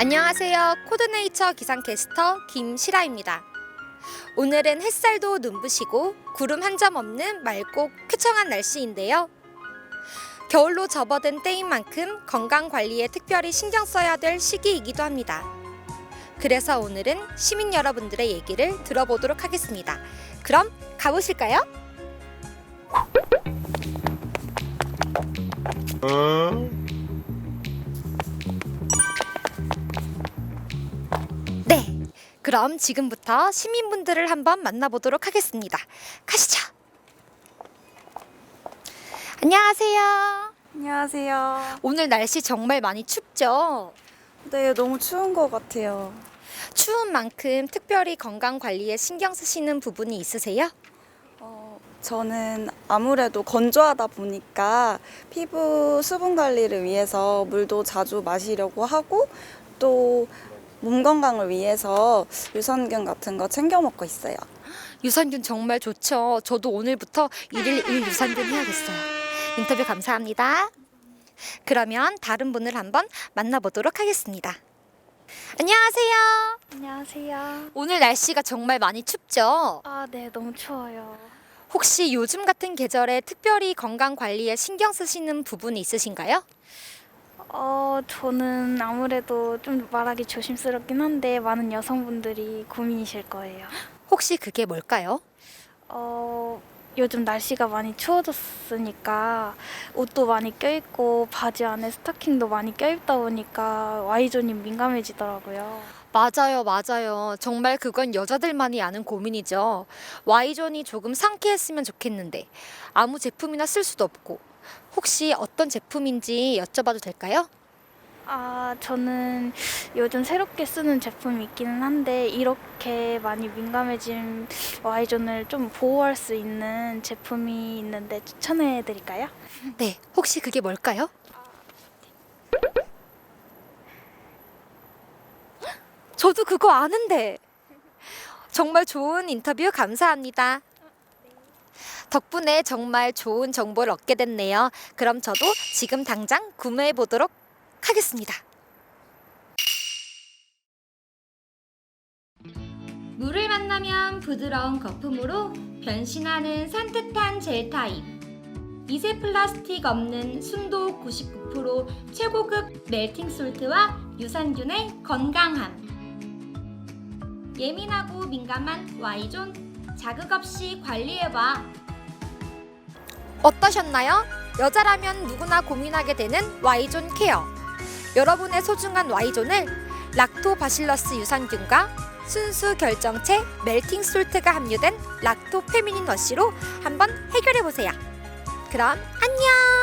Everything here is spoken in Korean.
안녕하세요. 코드네이처 기상캐스터 김시라입니다. 오늘은 햇살도 눈부시고 구름 한 점 없는 맑고 쾌청한 날씨인데요. 겨울로 접어든 때인 만큼 건강 관리에 특별히 신경 써야 될 시기이기도 합니다. 그래서 오늘은 시민 여러분들의 얘기를 들어보도록 하겠습니다. 그럼 가보실까요? 네. 그럼 지금부터 시민분들을 한번 만나보도록 하겠습니다. 가시죠. 안녕하세요. 안녕하세요. 오늘 날씨 정말 많이 춥죠? 네, 너무 추운 것 같아요. 추운 만큼 특별히 건강 관리에 신경 쓰시는 부분이 있으세요? 어, 저는 아무래도 건조하다 보니까 피부 수분 관리를 위해서 물도 자주 마시려고 하고 또 몸 건강을 위해서 유산균 같은 거 챙겨 먹고 있어요. 유산균 정말 좋죠. 저도 오늘부터 일일 일 유산균 해야겠어요. 인터뷰 감사합니다. 그러면 다른 분을 한번 만나보도록 하겠습니다. 안녕하세요. 안녕하세요. 오늘 날씨가 정말 많이 춥죠? 아, 네, 너무 추워요. 혹시 요즘 같은 계절에 특별히 건강 관리에 신경 쓰시는 부분이 있으신가요? 어, 저는 아무래도 좀 말하기 조심스럽긴 한데 많은 여성분들이 고민이실 거예요. 혹시 그게 뭘까요? 어, 요즘 날씨가 많이 추워졌으니까 옷도 많이 껴입고 바지 안에 스타킹도 많이 껴입다 보니까 Y존이 민감해지더라고요. 맞아요, 맞아요. 정말 그건 여자들만이 아는 고민이죠. Y존이 조금 상쾌했으면 좋겠는데 아무 제품이나 쓸 수도 없고 혹시 어떤 제품인지 여쭤봐도 될까요? 아, 저는 요즘 새롭게 쓰는 제품이 있기는 한데 이렇게 많이 민감해진 Y존을 좀 보호할 수 있는 제품이 있는데 추천해 드릴까요? 네, 혹시 그게 뭘까요? 저도 그거 아는데. 정말 좋은 인터뷰 감사합니다. 덕분에 정말 좋은 정보를 얻게 됐네요. 그럼 저도 지금 당장 구매해 보도록 하겠습니다. 물을 만나면 부드러운 거품으로 변신하는 산뜻한 젤 타입. 미세 플라스틱 없는 순도 99% 최고급 멜팅 솔트와 유산균의 건강함. 예민하고 민감한 Y존 자극 없이 관리해봐. 어떠셨나요? 여자라면 누구나 고민하게 되는 Y존 케어. 여러분의 소중한 Y존을 락토바실러스 유산균과 순수 결정체 멜팅 솔트가 함유된 락토 페미닌 워시로 한번 해결해 보세요. 그럼 안녕!